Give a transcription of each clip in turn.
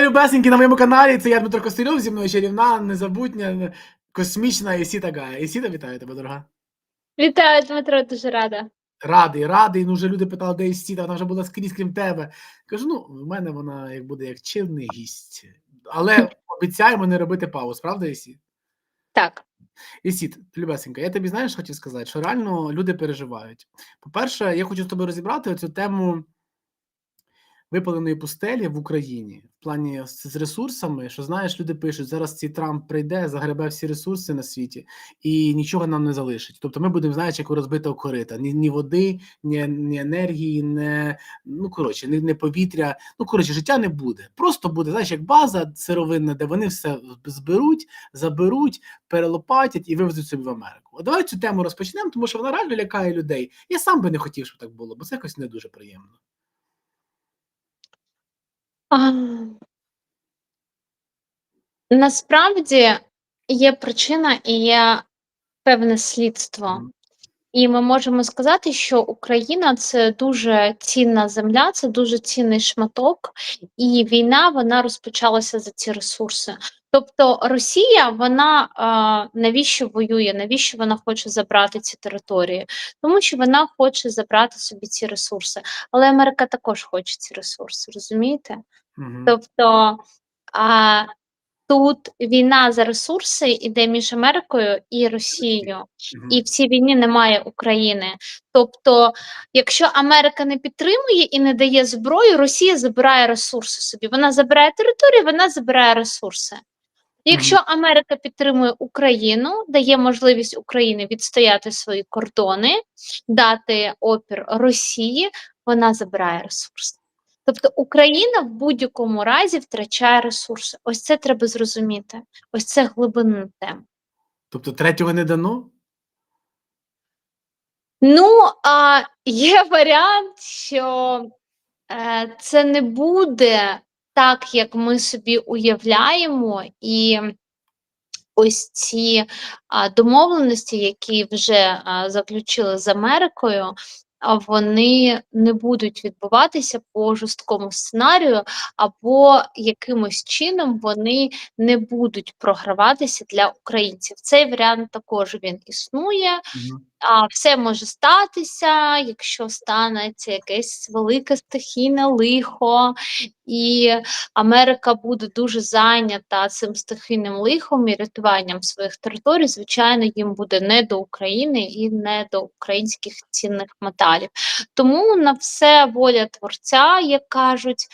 Вітаю, любесенькі, на моєму каналі. Це я Дмитро Костельов, зі мною чарівна, незабутня, космічна Ісіта Гая. Ісіта, вітаю тебе, дорога. Вітаю, Дмитро, дуже рада. Радий, радий. Ну, вже люди питали, де Ісіта, вона вже була скрізь, крім тебе. Кажу, ну, в мене вона як буде як чинний гість. Але обіцяємо не робити пауз, правда, Ісіт? Так, Ісіт, любесенька, я тобі знаєш, хотів сказати, що реально люди переживають. По-перше, я хочу з тобою розібрати цю тему випаленої пустелі в Україні в плані з, ресурсами, що знаєш, люди пишуть, зараз цей Трамп прийде, загребе всі ресурси на світі і нічого нам не залишить. Тобто ми будемо, знаєш, як у розбитого корита. Ні, ні води, ні, ні енергії, ні, ну коротше, ні, ні повітря. Ну коротше, життя не буде. Просто буде, знаєш, як база сировинна, де вони все зберуть, заберуть, перелопатять і вивезуть собі в Америку. От давай цю тему розпочнемо, тому що вона реально лякає людей. Я сам би не хотів, щоб так було, бо це якось не дуже приємно. А, насправді є причина і є певне слідство. Мгм. І ми можемо сказати, що Україна це дуже цінна земля, це дуже цінний шматок, і війна вона розпочалася за ці ресурси. Тобто Росія, вона а, навіщо воює? Навіщо вона хоче забрати ці території? Тому що вона хоче забрати собі ці ресурси. Але Америка також хоче ці ресурси, розумієте? Мгм. Тобто а, тут війна за ресурси іде між Америкою і Росією, Мгм. і в цій війні немає України. Тобто, якщо Америка не підтримує і не дає зброю, Росія забирає ресурси собі. Вона забирає територію, вона забирає ресурси. Якщо Америка підтримує Україну, дає можливість Україні відстояти свої кордони, дати опір Росії, вона забирає ресурси. Тобто Україна в будь-якому разі втрачає ресурси. Ось це треба зрозуміти. Ось це глибинна тема. Тобто третього не дано? Ну, а є варіант, що е, це не буде так, як ми собі уявляємо, і ось ці домовленості, які вже заключили з Америкою, вони не будуть відбуватися по жорсткому сценарію, або якимось чином вони не будуть програватися для українців. Цей варіант також він існує. А, все може статися, якщо станеться якесь велике стихійне лихо, і Америка буде дуже зайнята цим стихійним лихом і рятуванням своїх територій. Звичайно, їм буде не до України і не до українських цінних металів. Тому на все воля творця, як кажуть,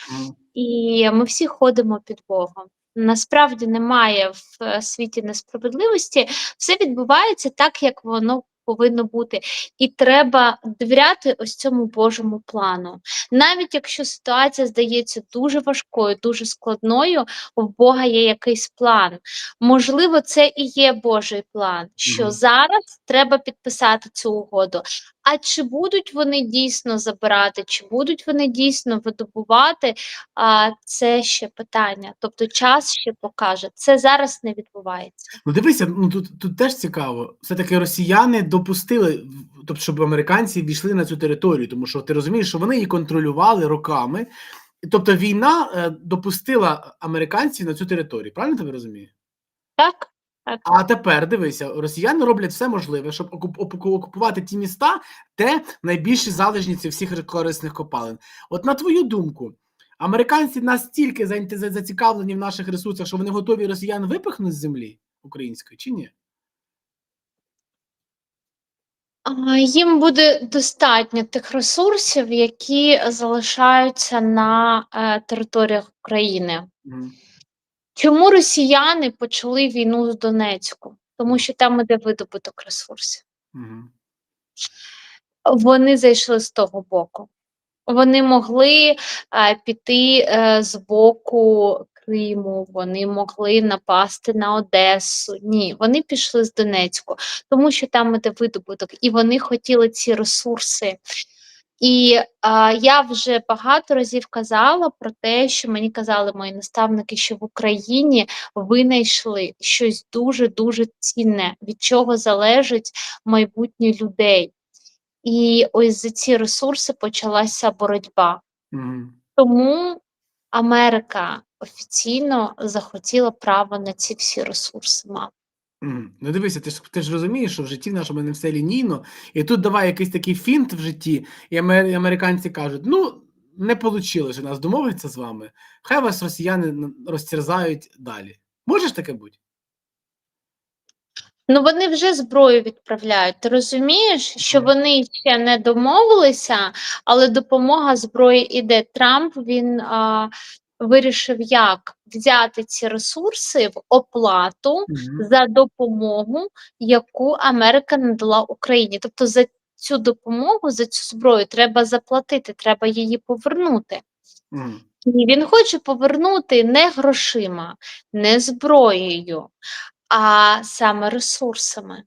і ми всі ходимо під Богом. Насправді немає в е, світі несправедливості, все відбувається так, як воно повинно бути. І треба довіряти ось цьому Божому плану. Навіть якщо ситуація здається дуже важкою, дуже складною, у Бога є якийсь план. Можливо, це і є Божий план, що Мгм. зараз треба підписати цю угоду. А чи будуть вони дійсно забирати, чи будуть вони дійсно видобувати, а, це ще питання. Тобто час ще покаже. Це зараз не відбувається. Ну дивися, ну тут, тут теж цікаво. Все-таки росіяни допустили, тобто, щоб американці війшли на цю територію, тому що ти розумієш, що вони її контролювали роками. Тобто війна е, допустила американців на цю територію, правильно тебе розумію? Так? А тепер дивися, росіяни роблять все можливе, щоб окупувати ті міста, де найбільші залежніці всіх корисних копалин. От на твою думку, американці настільки зацікавлені в наших ресурсах, що вони готові росіян випихнути з землі української, чи ні? Їм буде достатньо тих ресурсів, які залишаються на е, територіях України. Мгм. Чому росіяни почали війну з Донецьку? Тому що там іде видобуток ресурсів. Мгм. Вони зайшли з того боку. Вони могли е, піти е, з боку Криму, вони могли напасти на Одесу. Ні, вони пішли з Донецьку, тому що там іде видобуток, і вони хотіли ці ресурси. І а, я вже багато разів казала про те, що мені казали мої наставники, що в Україні винайшли щось дуже дуже цінне, від чого залежить майбутнє людей. І ось за ці ресурси почалася боротьба. Мгм. Тому Америка офіційно захотіла право на ці всі ресурси мати. Мгм. Ну дивися, ти ж ти ж розумієш, що в житті в нашому не все лінійно, і тут давай якийсь такий фінт в житті, і амер американці кажуть: "Ну, не получилось у нас домовитися з вами. Хай вас росіяни н розтерзають далі". Може ж таке бути? Ну, вони вже зброю відправляють. Ти розумієш, що Мгм. вони ще не домовилися, але допомога зброї іде. Трамп він а, вирішив, як взяти ці ресурси в оплату Мгм. за допомогу, яку Америка надала Україні. Тобто за цю допомогу, за цю зброю треба заплатити, треба її повернути. Мгм. І він хоче повернути не грошима, не зброєю, а саме ресурсами.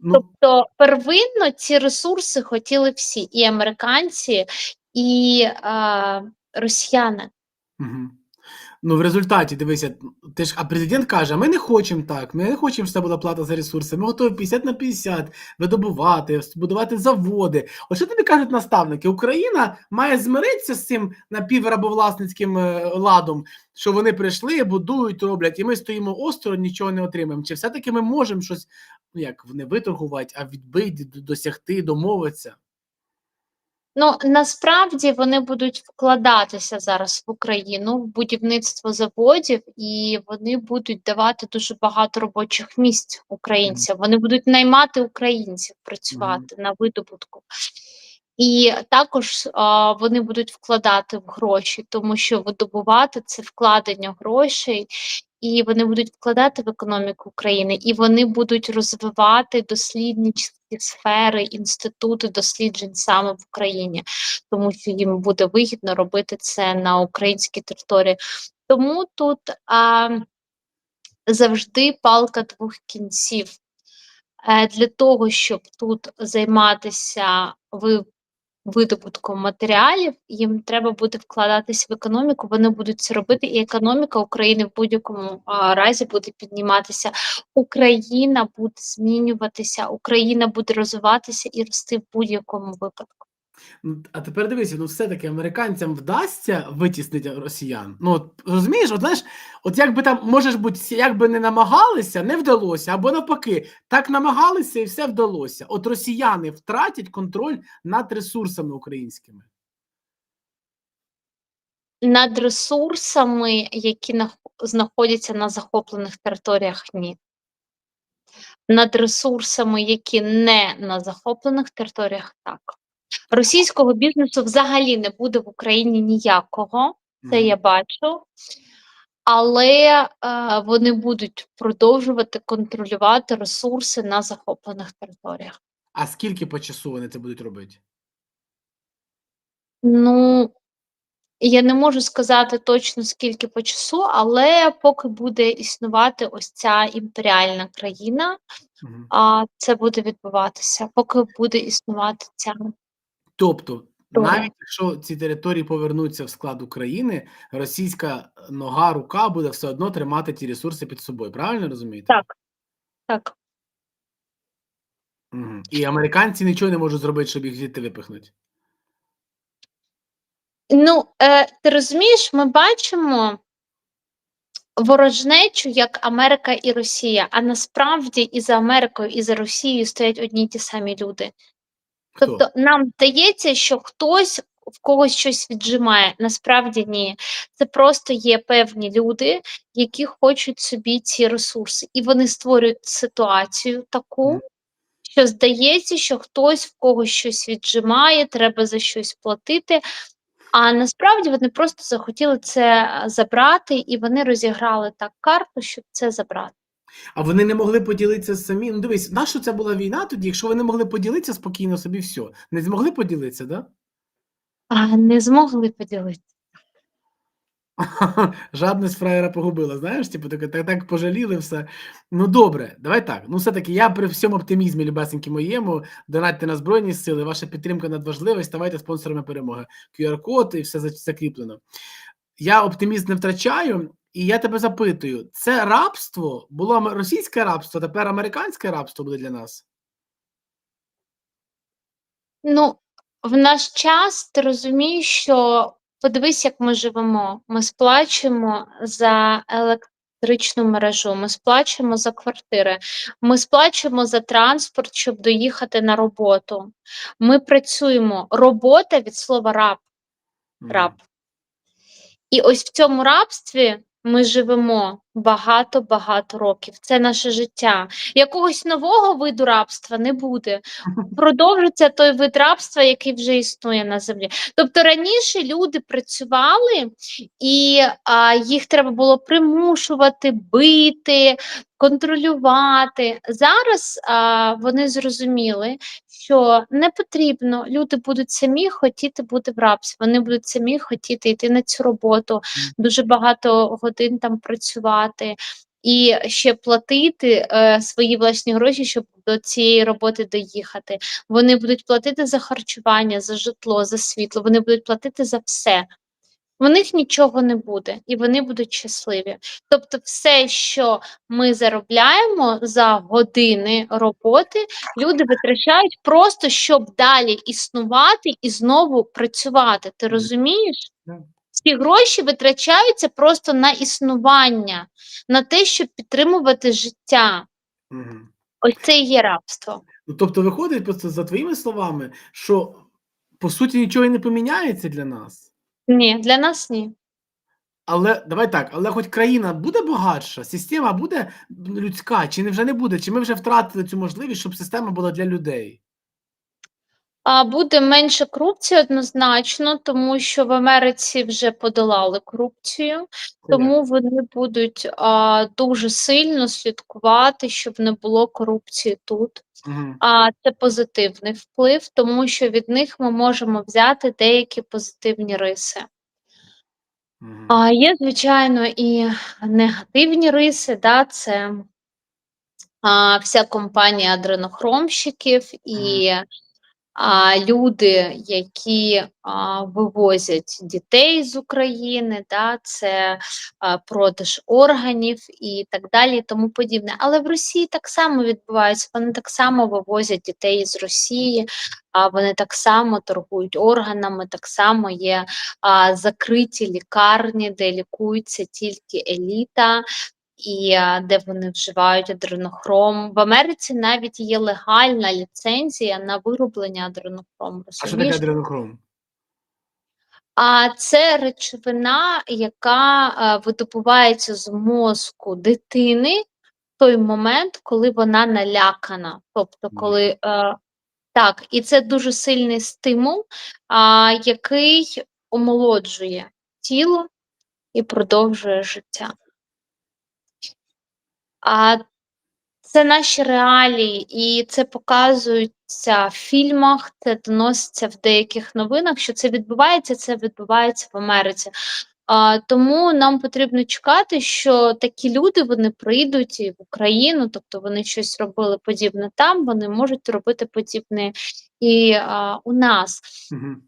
Ну Тобто первинно ці ресурси хотіли всі: і американці, і а, росіяни. Мгм. Ну, в результаті дивися, ти ж а президент каже: "А ми не хочемо так, ми не хочемо, щоб це була плата за ресурси. Ми готові 50 на 50 видобувати, будувати заводи". От що тобі кажуть наставники? Україна має змиритися з цим напіврабовласницьким, е, ладом, що вони прийшли, будують, роблять, і ми стоїмо осторонь, нічого не отримаємо. Чи все-таки ми можемо щось, ну як, не виторгувати, а відбити, досягти, домовитися? Ну, насправді вони будуть вкладатися зараз в Україну, в будівництво заводів, і вони будуть давати дуже багато робочих місць українцям. Вони будуть наймати українців працювати на видобутку. І також а, вони будуть вкладати в гроші, тому що видобувати це вкладення грошей, і вони будуть вкладати в економіку України, і вони будуть розвивати дослідницькі сфери, інститути досліджень саме в Україні, тому що їм буде вигідно робити це на українській території. Тому тут а, завжди палка двох кінців. Е, Для того, щоб тут займатися видобутком матеріалів, їм треба буде вкладатись в економіку, вони будуть це робити, і економіка України в будь-якому разі буде підніматися. Україна буде змінюватися, Україна буде розвиватися і рости в будь-якому випадку. Ну, а тепер дивися, ну все-таки американцям вдасться витіснити росіян. Ну, от, розумієш, от знаєш, от як би там, може бути, як би не намагалися, не вдалося, або навпаки, так намагалися і все вдалося. От росіяни втратять контроль над ресурсами українськими. Над ресурсами, які знаходяться на захоплених територіях, ні. Над ресурсами, які не на захоплених територіях, так. Російського бізнесу взагалі не буде в Україні ніякого, це я бачу. Але е, вони будуть продовжувати контролювати ресурси на захоплених територіях. А скільки по часу вони це будуть робити? Ну, я не можу сказати точно скільки по часу, але поки буде існувати ось ця імперіальна країна, а це буде відбуватися, поки буде існувати ця Тобто, Добре. навіть якщо ці території повернуться в склад України, російська нога, рука буде все одно тримати ті ресурси під собою. Правильно розумієте? Так. так. Мгм. І американці нічого не можуть зробити, щоб їх звідти випихнути. Ну, е, ти розумієш, ми бачимо ворожнечу як Америка і Росія, а насправді і за Америкою, і за Росією стоять одні й ті самі люди. Хто? Тобто нам здається, що хтось в когось щось віджимає. Насправді ні. Це просто є певні люди, які хочуть собі ці ресурси, і вони створюють ситуацію таку, що здається, що хтось в когось щось віджимає, треба за щось платити. А насправді вони просто захотіли це забрати, і вони розіграли так карту, щоб це забрати. А вони не могли поділитися самі. Ну дивись, нащо це була війна тоді, якщо вони могли поділитися спокійно собі все. Не змогли поділитися, да? А не змогли поділитися. Жадність фраєра погубила, знаєш, типу, так, так, так пожаліли все. Ну добре, давай так. Ну, все-таки я при всьому оптимізмі, любесенькі моєму, донатьте на Збройні Сили, ваша підтримка надважлива, ставайте спонсорами перемоги. QR-код і все закріплено. Я оптимізм не втрачаю, і я тебе запитую: це рабство було російське рабство, тепер американське рабство буде для нас? Ну, в наш час ти розумієш, що подивись, як ми живемо. Ми сплачуємо за електричну мережу, ми сплачуємо за квартири, ми сплачуємо за транспорт, щоб доїхати на роботу. Ми працюємо. Робота від слова раб. Раб. І ось в цьому рабстві ми живемо багато-багато років. Це наше життя. Якогось нового виду рабства не буде. Продовжиться той вид рабства, який вже існує на землі. Тобто раніше люди працювали, і а, їх треба було примушувати, бити, контролювати. Зараз а, вони зрозуміли, що не потрібно, люди будуть самі хотіти бути в рабстві, вони будуть самі хотіти йти на цю роботу, дуже багато годин там працювати. І ще платити е, свої власні гроші, щоб до цієї роботи доїхати. Вони будуть платити за харчування, за житло, за світло, вони будуть платити за все. В них нічого не буде, і вони будуть щасливі. Тобто, все, що ми заробляємо за години роботи, люди витрачають просто щоб далі існувати і знову працювати. Ти розумієш? Ці гроші витрачаються просто на існування, на те, щоб підтримувати життя. Мгм. Ось це і є рабство. Ну, тобто, виходить, просто за твоїми словами, що по суті нічого і не поміняється для нас. Ні, для нас ні. Але давай так, але хоч країна буде багатша, система буде людська, чи не вже не буде, чи ми вже втратили цю можливість, щоб система була для людей. Буде менше корупції однозначно, тому що в Америці вже подолали корупцію, тому вони будуть а, дуже сильно слідкувати, щоб не було корупції тут. А це позитивний вплив, тому що від них ми можемо взяти деякі позитивні риси. А є, звичайно, і негативні риси, да, це а, вся компанія адренохромщиків і а, люди, які а, вивозять дітей з України, да, це а, продаж органів і так далі, і тому подібне. Але в Росії так само відбувається. Вони так само вивозять дітей з Росії, а вони так само торгують органами, так само є а, закриті лікарні, де лікується тільки еліта. І де вони вживають адренохром. В Америці навіть є легальна ліцензія на вироблення адренохрому. А що таке адренохром? А це речовина, яка е, видобувається з мозку дитини в той момент, коли вона налякана. Тобто, коли е, так, і це дуже сильний стимул, а, який омолоджує тіло і продовжує життя. А це наші реалії, і це показується в фільмах, це доноситься в деяких новинах, що це відбувається, це відбувається в Америці. А, тому нам потрібно чекати, що такі люди вони прийдуть і в Україну, тобто вони щось робили подібне там, вони можуть робити подібне і а, у нас. Мгм.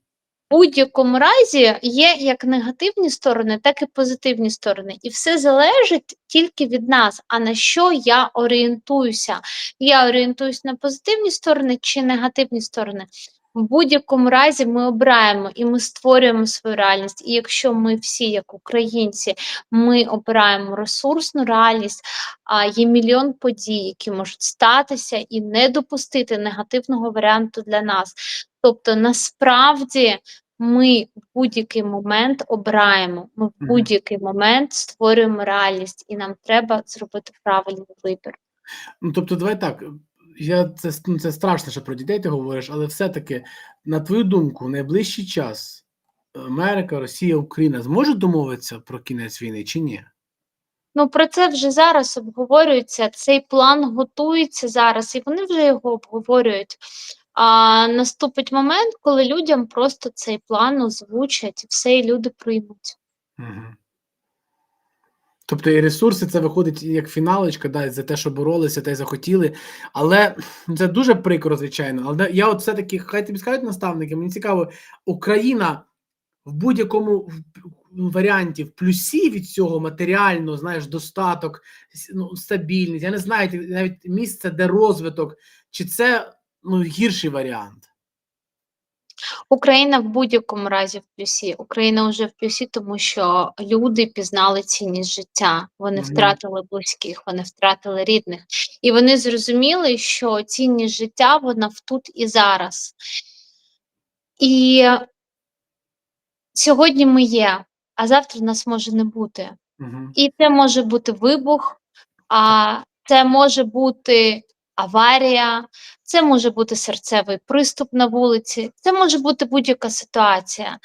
Будь-якому разі є як негативні сторони, так і позитивні сторони. І все залежить тільки від нас. А на що я орієнтуюся? Я орієнтуюсь на позитивні сторони чи негативні сторони. В будь-якому разі ми обираємо і ми створюємо свою реальність. І якщо ми всі, як українці, ми обираємо ресурсну реальність, а є мільйон подій, які можуть статися, і не допустити негативного варіанту для нас. Тобто, насправді ми в будь-який момент обираємо, ми в будь-який момент створюємо реальність, і нам треба зробити правильний вибір. Ну, тобто, давай так. Я це, ну, це страшно, що про дітей ти говориш, але все-таки, на твою думку, в найближчий час Америка, Росія, Україна зможуть домовитися про кінець війни чи ні? Ну, про це вже зараз обговорюється. Цей план готується зараз, і вони вже його обговорюють. А наступить момент, коли людям просто цей план озвучать, і все, і люди приймуть. Угу. Тобто і ресурси це виходить як фіналочка, да, за те, що боролися й захотіли. Але це дуже прикро, звичайно. Але я от все-таки, хай тобі скажуть наставники, мені цікаво, Україна в будь-якому варіанті в плюсі від цього матеріально, знаєш, достаток, ну, стабільність. Я не знаю, навіть місце, де розвиток, чи це ну, гірший варіант. Україна в будь-якому разі в плюсі. Україна вже в плюсі, тому що люди пізнали цінність життя. Вони Мгм. втратили близьких, вони втратили рідних, і вони зрозуміли, що цінність життя вона в тут і зараз. І сьогодні ми є, а завтра нас може не бути. Мгм. І це може бути вибух, а це може бути аварія, це може бути серцевий приступ на вулиці, це може бути будь-яка ситуація.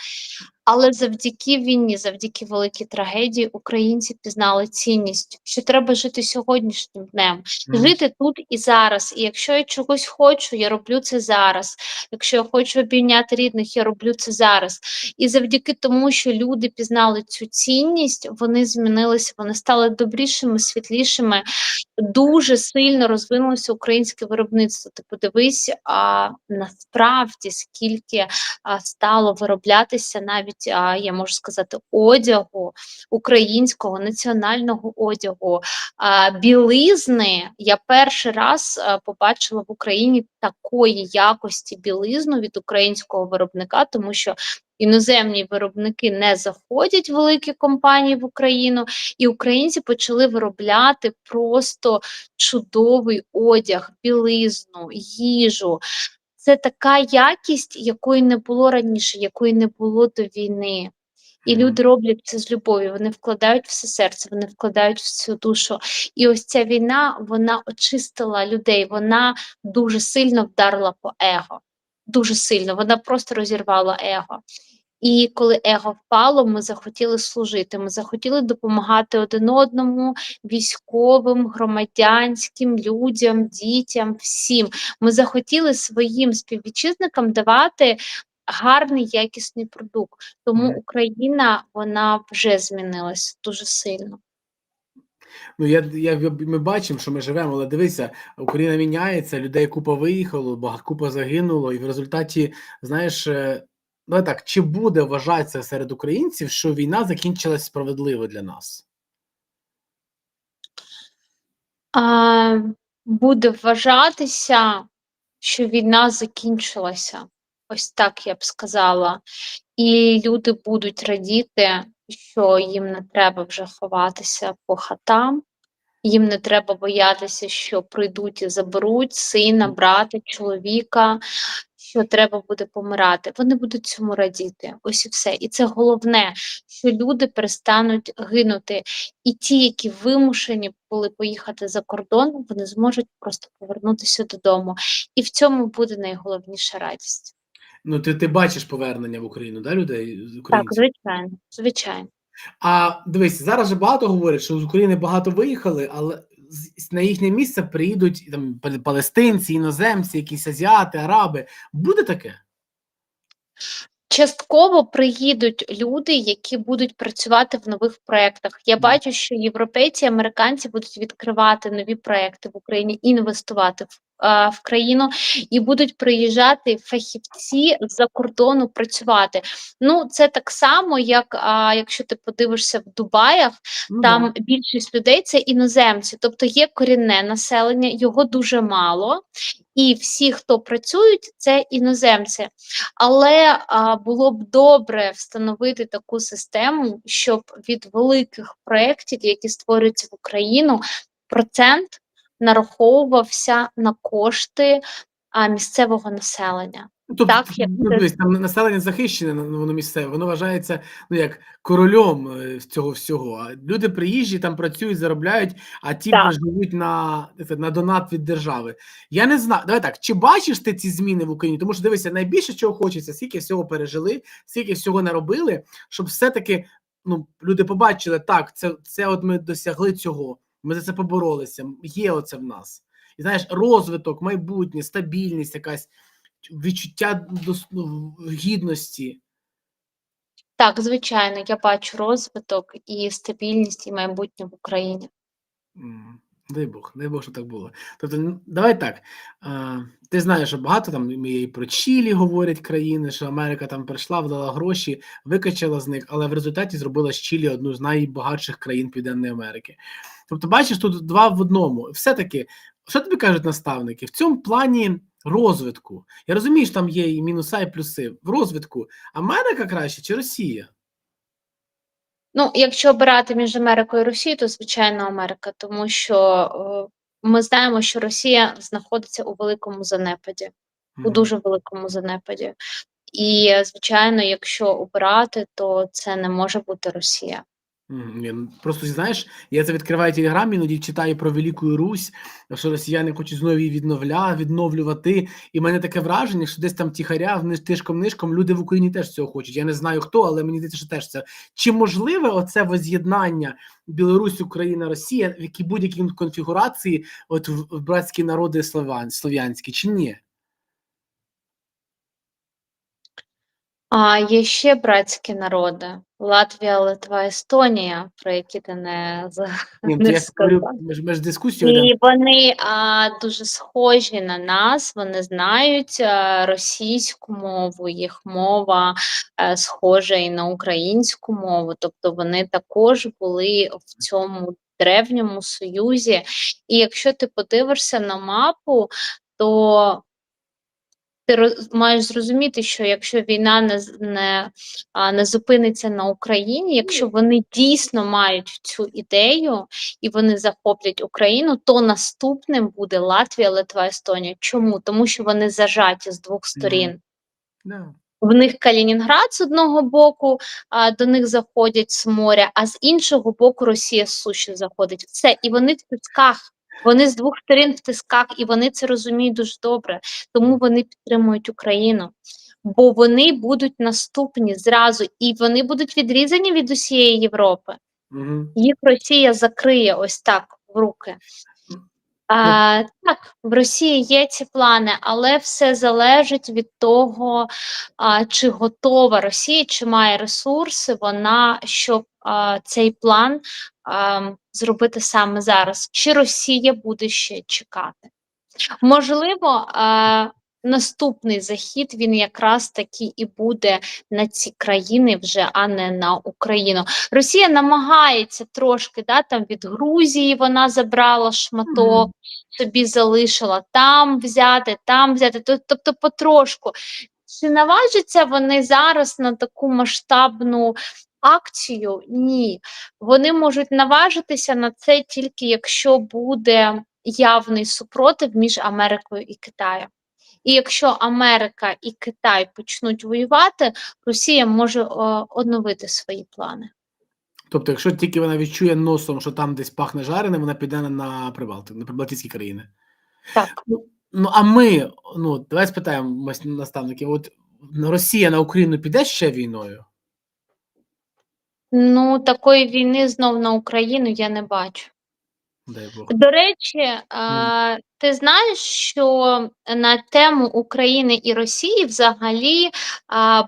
Але завдяки війні, завдяки великій трагедії, українці пізнали цінність, що треба жити сьогоднішнім днем, Мгм. жити тут і зараз. І якщо я чогось хочу, я роблю це зараз. Якщо я хочу обійняти рідних, я роблю це зараз. І завдяки тому, що люди пізнали цю цінність, вони змінилися, вони стали добрішими, світлішими. Дуже сильно розвинулося українське виробництво. Подивись, а насправді скільки стало вироблятися навіть, а, я можу сказати, одягу українського національного одягу, а, білизни. Я перший раз побачила в Україні такої якості білизну від українського виробника, тому що іноземні виробники не заходять в великі компанії в Україну, і українці почали виробляти просто чудовий одяг, білизну, їжу. Це така якість, якої не було раніше, якої не було до війни. І люди роблять це з любов'ю, вони вкладають все серце, вони вкладають всю душу. І ось ця війна вона очистила людей, вона дуже сильно вдарила по его. Дуже сильно, вона просто розірвала его. І коли его впало, ми захотіли служити. Ми захотіли допомагати один одному, військовим, громадянським людям, дітям, всім. Ми захотіли своїм співвітчизникам давати гарний якісний продукт. Тому Україна вона вже змінилась дуже сильно. Ну, я, я, ми бачимо, що ми живемо, але дивися, Україна міняється, людей купа виїхало, багато купа загинуло, і в результаті, знаєш, е, ну так, чи буде вважатися серед українців, що війна закінчилась справедливо для нас? А, буде вважатися, що війна закінчилася. Ось так я б сказала. І люди будуть радіти, що їм не треба вже ховатися по хатам, їм не треба боятися, що прийдуть і заберуть сина, брата, чоловіка, що треба буде помирати. Вони будуть цьому радіти. Ось і все. І це головне, що люди перестануть гинути. І ті, які вимушені були поїхати за кордон, вони зможуть просто повернутися додому. І в цьому буде найголовніша радість. Ну, ти, ти бачиш повернення в Україну, да, людей з Так, звичайно, звичайно. А дивись, зараз же багато говорять, що з України багато виїхали, але на їхнє місце приїдуть там палестинці, іноземці, якісь азіати, араби. Буде таке? Частково приїдуть люди, які будуть працювати в нових проєктах. Я бачу, що європейці, американці будуть відкривати нові проекти в Україні, інвестувати в, а, в країну, і будуть приїжджати фахівці з-за кордону працювати. Ну, це так само, як а, якщо ти подивишся в Дубаях, Ну, там більшість людей це іноземці, тобто є корінне населення, його дуже мало, і всі, хто працюють, це іноземці. Але а, було б добре встановити таку систему, щоб від великих проєктів, які створюються в Україну, процент нараховувався на кошти а, місцевого населення. Ну, Тобто, Так, як ну, там населення захищене, ну, воно місцеве, воно вважається ну, як королем е, цього всього. А люди приїжджі там працюють, заробляють, а ті Так. живуть на, на донат від держави. Я не знаю. Давай так, чи бачиш ти ці зміни в Україні? Тому що дивися, найбільше чого хочеться, скільки всього пережили, скільки всього наробили, щоб все-таки ну, люди побачили, так, це, це от ми досягли цього, ми за це поборолися, є оце в нас. І знаєш, розвиток, майбутнє, стабільність, якась відчуття до ну, гідності. Так, звичайно, я бачу розвиток і стабільність, і майбутнє в Україні. Дай Бог, дай Бог, що так було. Тобто, ну, давай так. Ти знаєш, що багато там і про Чилі говорять країни, що Америка там прийшла, вдала гроші, викачала з них, але в результаті зробила з Чилі одну з найбагатших країн Південної Америки. Тобто, бачиш, тут два в одному. Все-таки, що тобі кажуть наставники? В цьому плані розвитку. Я розумію, що там є і мінуса, і плюси. В розвитку Америка краще чи Росія? Ну, якщо обирати між Америкою і Росією, то звичайно Америка, тому що е, ми знаємо, що Росія знаходиться у великому занепаді, у дуже великому занепаді. І, звичайно, якщо обирати, то це не може бути Росія. Ну, просто знаєш, я це відкриваю телеграм, іноді читаю про Велику Русь, що росіяни хочуть знову її відновля, відновлювати. І в мене таке враження, що десь там тихаря, вниз тишком нишком люди в Україні теж цього хочуть. Я не знаю хто, але мені здається, що теж це. Чи можливе оце воз'єднання Білорусь, Україна, Росія, в якій будь-якій конфігурації, от в, братські народи слов'ян, слов'янські, чи ні? А є ще братські народи: Латвія, Литва, Естонія, про які ти не, Ні, ну, не я ж говорю, сказав. ми ж, ми ж дискусію ведемо. І вони а, дуже схожі на нас, вони знають а, російську мову, їх мова е, схожа і на українську мову, тобто вони також були в цьому древньому союзі. І якщо ти подивишся на мапу, то ти роз, маєш зрозуміти, що якщо війна не, не, не зупиниться на Україні, якщо вони дійсно мають цю ідею і вони захоплять Україну, то наступним буде Латвія, Литва, Естонія. Чому? Тому що вони зажаті з двох сторін. В них Калінінград з одного боку, а, до них заходять з моря, а з іншого боку Росія з суші заходить. Все, і вони в тисках. Вони з двох сторін в тисках, і вони це розуміють дуже добре. Тому вони підтримують Україну. Бо вони будуть наступні зразу, і вони будуть відрізані від усієї Європи. Угу. Їх Росія закриє ось так в руки. А, так, в Росії є ці плани, але все залежить від того, а, чи готова Росія, чи має ресурси вона, щоб цей план зробити саме зараз. Чи Росія буде ще чекати? Можливо, наступний захід він якраз таки і буде на ці країни вже, а не на Україну. Росія намагається трошки, да, там від Грузії вона забрала шматок, собі залишила там взяти, там взяти. Тобто потрошку. Чи наважаться вони зараз на таку масштабну акцію? Ні. Вони можуть наважитися на це тільки якщо буде явний супротив між Америкою і Китаєм. І якщо Америка і Китай почнуть воювати, Росія може е, оновити свої плани. Тобто, якщо тільки вона відчує носом, що там десь пахне жареним, вона піде на, Прибалтику, на Прибалтійські країни. Так. Ну, а ми, ну, давай спитаємо наставників, от ну, Росія на Україну піде ще війною? Ну, такої війни знов на Україну я не бачу. Дай Бог. До речі, а, ти знаєш, що на тему України і Росії взагалі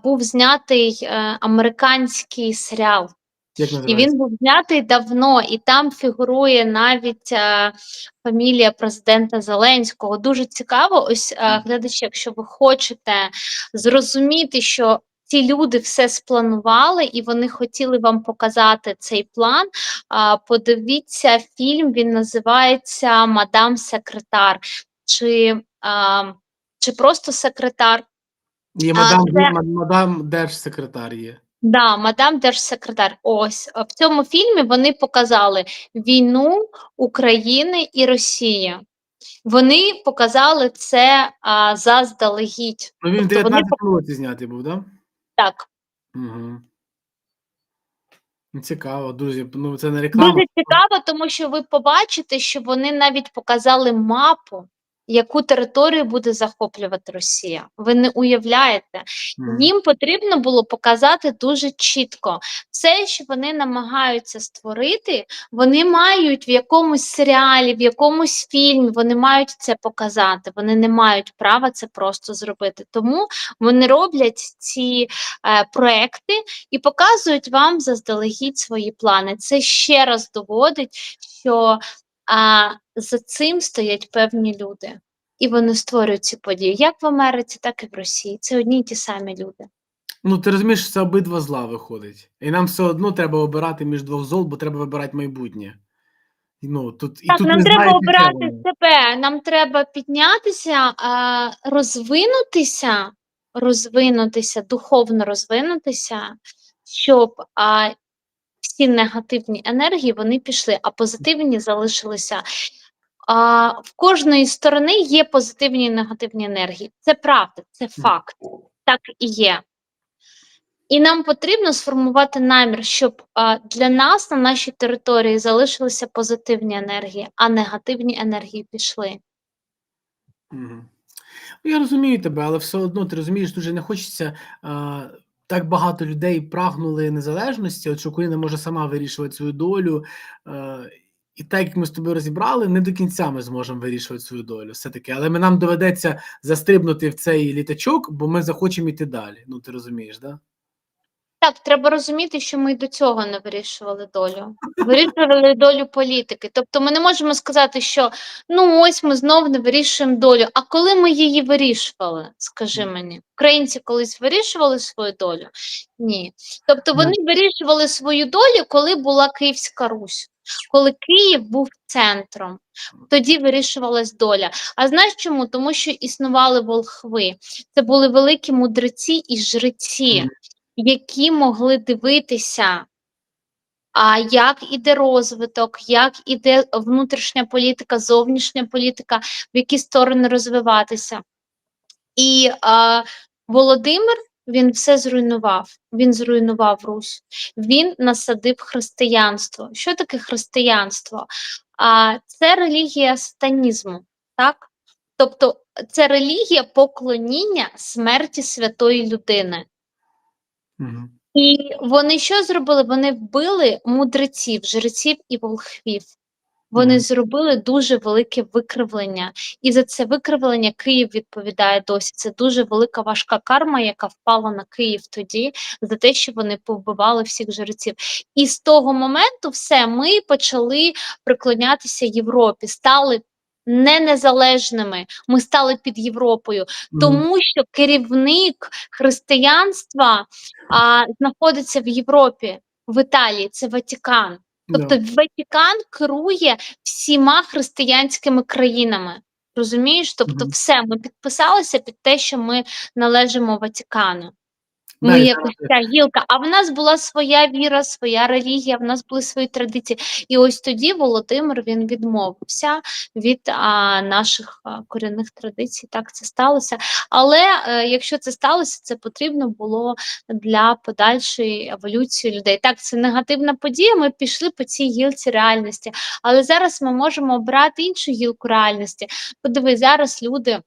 був знятий е, американський серіал. Як І він був знятий давно, і там фігурує навіть е, фамілія президента Зеленського. Дуже цікаво. Ось е, глядачі, якщо ви хочете зрозуміти, що ці люди все спланували, і вони хотіли вам показати цей план. Подивіться фільм, він називається Мадам Секретар. Чи, чи просто секретар? Є мадам, це- мадам держсекретар є. Да, мадам держсекретар. Ось в цьому фільмі вони показали війну України і Росії. Вони показали це а, заздалегідь. Ну, він в Тобто вони 19 році знятий був, так? Так, Угу. Цікаво, друзі. Ну, це не реклама. дуже цікаво, тому що ви побачите, що вони навіть показали мапу, яку територію буде захоплювати Росія. Ви не уявляєте. Їм потрібно було показати дуже чітко все, що вони намагаються створити, вони мають в якомусь серіалі, в якомусь фільмі, вони мають це показати. Вони не мають права це просто зробити. Тому вони роблять ці е, проекти і показують вам заздалегідь свої плани. Це ще раз доводить, що а, за цим стоять певні люди. І вони створюють ці події як в Америці, так і в Росії. Це одні й ті самі люди. Ну, ти розумієш, це обидва зла виходить. І нам все одно треба обирати між двох зол, бо треба вибирати майбутнє. Ну, тут і Так, тут нам треба воно. себе, нам треба піднятися, розвинутися, розвинутися, духовно розвинутися, щоб а, всі негативні енергії вони пішли, а позитивні залишилися. А, в кожної сторони є позитивні і негативні енергії. Це правда, це факт. Так і є. І нам потрібно сформувати намір, щоб а, для нас на нашій території залишилися позитивні енергії, а негативні енергії пішли. Ну, я розумію тебе, але все одно ти розумієш, дуже не хочеться. А, так багато людей прагнули незалежності, от що Україна може сама вирішувати свою долю. Е, і так як ми з тобою розібрали, не до кінця ми зможемо вирішувати свою долю. Все-таки, але ми, нам доведеться застрибнути в цей літачок, бо ми захочемо йти далі. Ну, ти розумієш, да? Так, треба розуміти, що ми до цього не вирішували долю. Вирішували долю політики. Тобто ми не можемо сказати, що ну ось ми знов не вирішуємо долю. А коли ми її вирішували, скажи мені, українці колись вирішували свою долю? Ні. Тобто вони вирішували свою долю, коли була Київська Русь, коли Київ був центром. Тоді вирішувалась доля. А знаєш чому? Тому що існували волхви. Це були великі мудреці і жреці які могли дивитися, а як іде розвиток, як іде внутрішня політика, зовнішня політика, в які сторони розвиватися. І а, Володимир він все зруйнував. Він зруйнував Русь, він насадив християнство. Що таке християнство? А, Це релігія сатанізму, так? Тобто це релігія поклоніння смерті святої людини. Мгм. І вони що зробили? Вони вбили мудреців, жреців і волхвів. Вони зробили дуже велике викривлення, і за це викривлення Київ відповідає досі. Це дуже велика важка карма, яка впала на Київ тоді за те, що вони повбивали всіх жреців. І з того моменту все ми почали приклонятися Європі, стали не незалежними. Ми стали під Європою, тому що керівник християнства а, знаходиться в Європі, в Італії, це Ватикан. Тобто Ватікан керує всіма християнськими країнами. Розумієш? Тобто, Мгм. все, ми підписалися під те, що ми належимо Ватикану. Ми і якось ця гілка. А в нас була своя віра, своя релігія, в нас були свої традиції. І ось тоді Володимир він відмовився від а, наших а, корінних традицій. Так це сталося. Але е, якщо це сталося, це потрібно було для подальшої еволюції людей. Так, це негативна подія. Ми пішли по цій гілці реальності. Але зараз ми можемо обрати іншу гілку реальності. Подиви, зараз люди.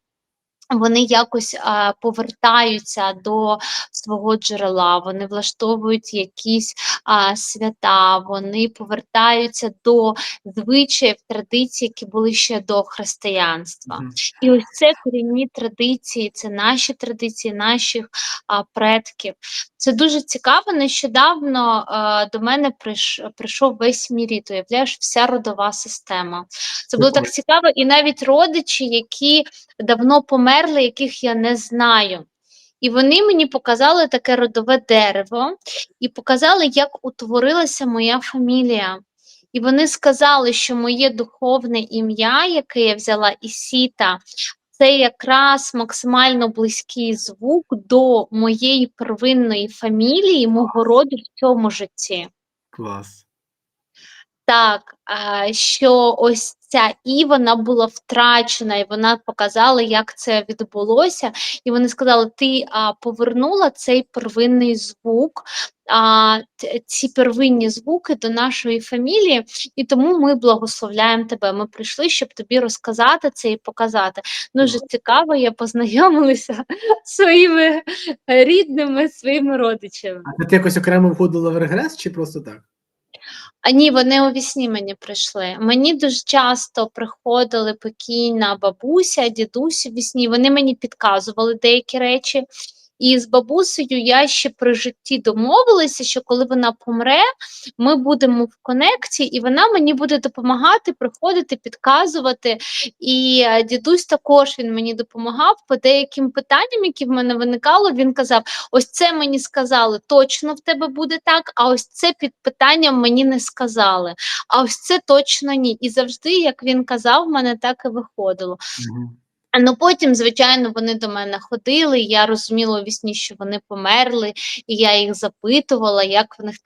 Вони якось а, повертаються до свого джерела, вони влаштовують якісь а, свята, вони повертаються до звичаїв, традицій, які були ще до християнства. Мгм. І ось це корінні традиції, це наші традиції, наших а, предків. Це дуже цікаво. Нещодавно а, до мене прийш, прийшов весь мій рід, уявляєш, вся родова система. Це було так цікаво, і навіть родичі, які давно померли, яких я не знаю. І вони мені показали таке родове дерево і показали, як утворилася моя фамілія. І вони сказали, що моє духовне ім'я, яке я взяла із сіта, це якраз максимально близький звук до моєї первинної фамілії, мого роду в цьому житті. Клас. Так, що ось ця і вона була втрачена, і вона показала, як це відбулося. І вони сказали: ти повернула цей первинний звук, а, ці первинні звуки до нашої фамілії, і тому ми благословляємо тебе. Ми прийшли, щоб тобі розказати це і показати. Дуже цікаво, я познайомилася з своїми рідними, своїми родичами. А ти якось окремо входила в регрес чи просто так? А ні, вони у вісні мені прийшли. Мені дуже часто приходили покійна бабуся, дідусь у вісні. Вони мені підказували деякі речі. І з бабусею я ще при житті домовилася, що коли вона помре, ми будемо в конекті, і вона мені буде допомагати, приходити, підказувати. І е, дідусь також він мені допомагав по деяким питанням, які в мене виникало. Він казав: ось це мені сказали, точно в тебе буде так, а ось це під питанням мені не сказали. А ось це точно ні. І завжди, як він казав, в мене так і виходило. Ну потім, звичайно, вони до мене ходили. Я розуміла у вісні, що вони померли, і я їх запитувала, як в них